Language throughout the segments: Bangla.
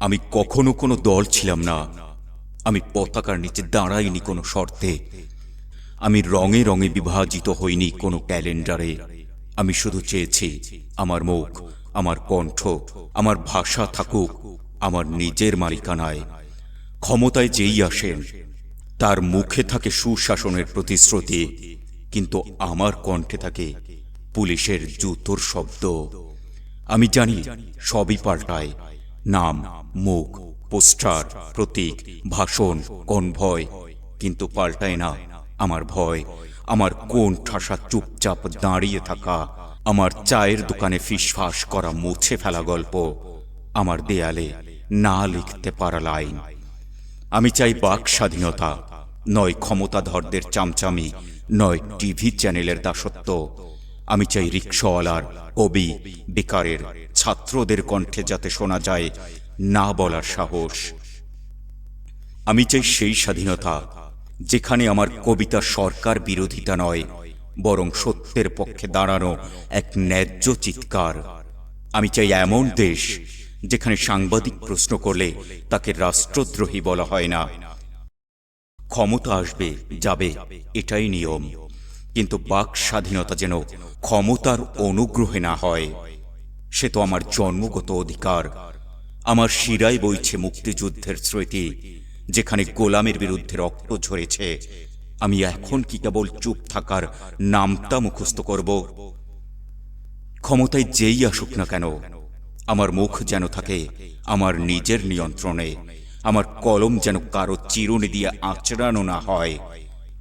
আমি কখনো কোনো দল ছিলাম না। আমি পতাকার নিচে দাঁড়াইনি কোনো শর্তে। আমি রঙে রঙে বিভাজিত হইনি কোনো ক্যালেন্ডারে। আমি শুধু চেয়েছি, আমার মুখ, আমার কণ্ঠ, আমার ভাষা থাকুক, আমার নিজের মালিকানায়। ক্ষমতায় যেই আসেন, তার মুখে থাকে সুশাসনের প্রতিশ্রুতি, কিন্তু আমার কণ্ঠে থাকে পুলিশের জুতোর শব্দ। আমি জানি সবই পাল্টায় নাম, মুখ, পোস্টার, প্রতীক, ভাষণ কোন কনভয়। কিন্তু পাল্টায় না। আমার ভয়, আমার কোন ঠাসা চুপচাপ দাঁড়িয়ে থাকা, আমার চায়ের দোকানে ফিসফাস করা মুছে ফেলা গল্প, আমার দেয়ালে না লিখতে পারা লাইন। আমি চাই বাক স্বাধীনতা, নয় ক্ষমতাধরদের চামচামি, নয় টিভি চ্যানেলের দাসত্ব। আমি চাই রিক্সাওয়ালার কবি বেকারের ছাত্রদের কণ্ঠে যাতে শোনা যায়, না বলার সাহস। আমি চাই সেই স্বাধীনতা, যেখানে আমার কবিতা সরকার বিরোধিতা নয়, বরং সত্যের পক্ষে দাঁড়ানো এক ন্যায্য চিৎকার। আমি চাই এমন দেশ, যেখানে সাংবাদিক প্রশ্ন করলে তাকে রাষ্ট্রদ্রোহী বলা হয় না। ক্ষমতা আসবে, যাবে, এটাই নিয়ম। কিন্তু বাক স্বাধীনতা যেন ক্ষমতার অনুগ্রহে না হয়। সে তো আমার জন্মগত অধিকার। আমার শিরায় বইছে মুক্তিযুদ্ধের স্মৃতি, যেখানে গোলামের বিরুদ্ধে রক্ত ঝরেছে। আমি এখন কি কেবল চুপ থাকার নামটা মুখস্থ করব? ক্ষমতায় যেই আসুক না কেন, আমার মুখ যেন থাকে আমার নিজের নিয়ন্ত্রণে। আমার কলম যেন কারও চিরুনি দিয়ে আঁচড়ানো না হয়।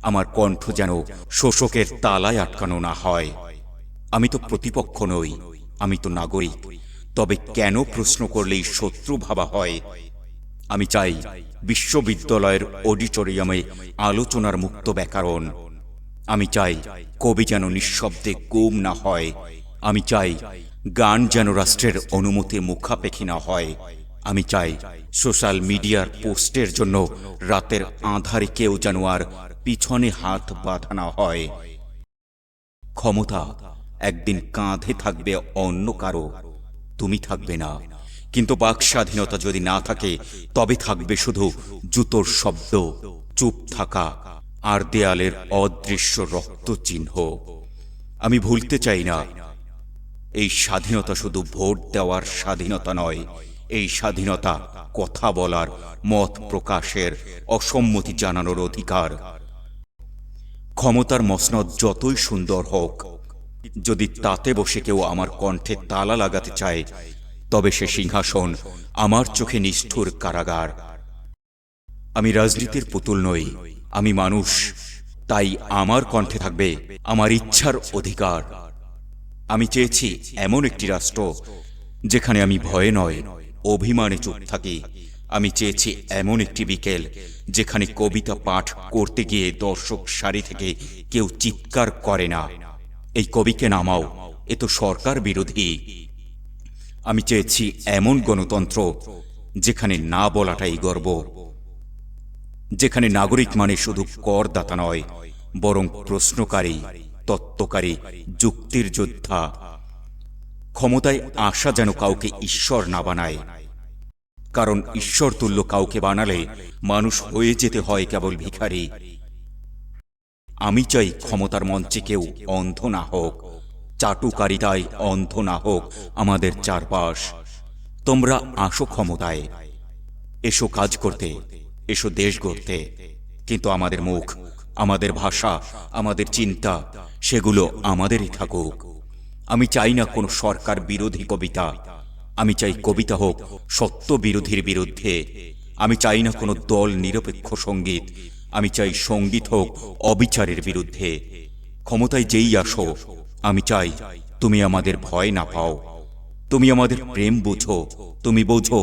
আমার কণ্ঠ যেন শোষকের তালায় আটকানো না হয়। আমি তো প্রতিপক্ষ নই আমি তো নাগরিক। তবে কেন প্রশ্ন করলেই শত্রু ভাবা হয়? আমি চাই বিশ্ববিদ্যালয়ের অডিটোরিয়ামে আলোচনার মুক্ত ব্যাকরণ। আমি চাই কবি যেন নিঃশব্দে গুম না হয়। আমি চাই গান যেন রাষ্ট্রের অনুমতি মুখাপেক্ষি না হয়। আমি চাই সোশ্যাল মিডিয়ার পোস্টের জন্য রাতের আধারে কেউ যেন আর পিছনে হাত বাঁধা না হয়। ক্ষমতা একদিন কাঁধে থাকবে অন্য কারও। তুমি থাকবে না। কিন্তু বাক স্বাধীনতা যদি না থাকে, তবে থাকবে শুধু জুতোর শব্দ, চুপ থাকা আর দেয়ালের অদৃশ্য রক্ত চিহ্ন আমি ভুলতে চাই না। এই স্বাধীনতা শুধু ভোট দেওয়ার স্বাধীনতা নয়। এই স্বাধীনতা কথা বলার, মত প্রকাশের, অসম্মতি জানানোর অধিকার। ক্ষমতার মসনদ যতই সুন্দর হোক যদি তাতে বসে কেউ আমার কণ্ঠে তালা লাগাতে চায়, তবে সে সিংহাসন আমার চোখে নিষ্ঠুর কারাগার। আমি রাজনীতির পুতুল নই, আমি মানুষ, তাই আমার কণ্ঠে থাকবে আমার ইচ্ছার অধিকার। আমি চেয়েছি এমন একটি রাষ্ট্র, যেখানে আমি ভয়ে নয়, অভিমানে চুপ থাকি। আমি চেয়েছি এমন একটি বিকেল, যেখানে কবিতা পাঠ করতে গিয়ে দর্শক সারি থেকে কেউ চিৎকার করে না। এই কবিকে নামাও, এ তো সরকার বিরোধী। আমি চেয়েছি এমন গণতন্ত্র যেখানে না বলাটাই গর্ব, যেখানে নাগরিক মানে শুধু করদাতা নয়, বরং প্রশ্নকারী, তত্ত্বকারী, যুক্তির যোদ্ধা। ক্ষমতায় আসা যেন কাউকে ঈশ্বর না বানায়, কারণ ঈশ্বর তুল্য কাউকে বানালে মানুষ হয়ে যেতে হয় কেবল ভিখারি। আমি চাই ক্ষমতার মঞ্চে কেউ অন্ধ না হোক, চাটুকারিতায় অন্ধ না হোক আমাদের চারপাশ। তোমরা আসো ক্ষমতায়, এসো কাজ করতে, এসো দেশ গড়তে। কিন্তু আমাদের মুখ, আমাদের ভাষা, আমাদের চিন্তা, সেগুলো আমাদেরই থাকুক। আমি চাই না কোনো সরকার বিরোধী কবিতা। আমি চাই কবিতা হোক সত্য বিরোধীর বিরুদ্ধে। আমি চাই না কোনো দল নিরপেক্ষ সংগীত। আমি চাই সংগীত হোক, অবিচারের বিরুদ্ধে। ক্ষমতায় যেই আসো, আমি চাই তুমি আমাদের ভয় না পাও। তুমি আমাদের প্রেম বুঝো, তুমি বোঝো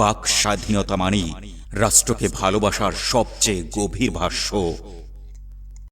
বাক স্বাধীনতা মানি রাষ্ট্রকে ভালোবাসার সবচেয়ে গভীর ভাষ্য।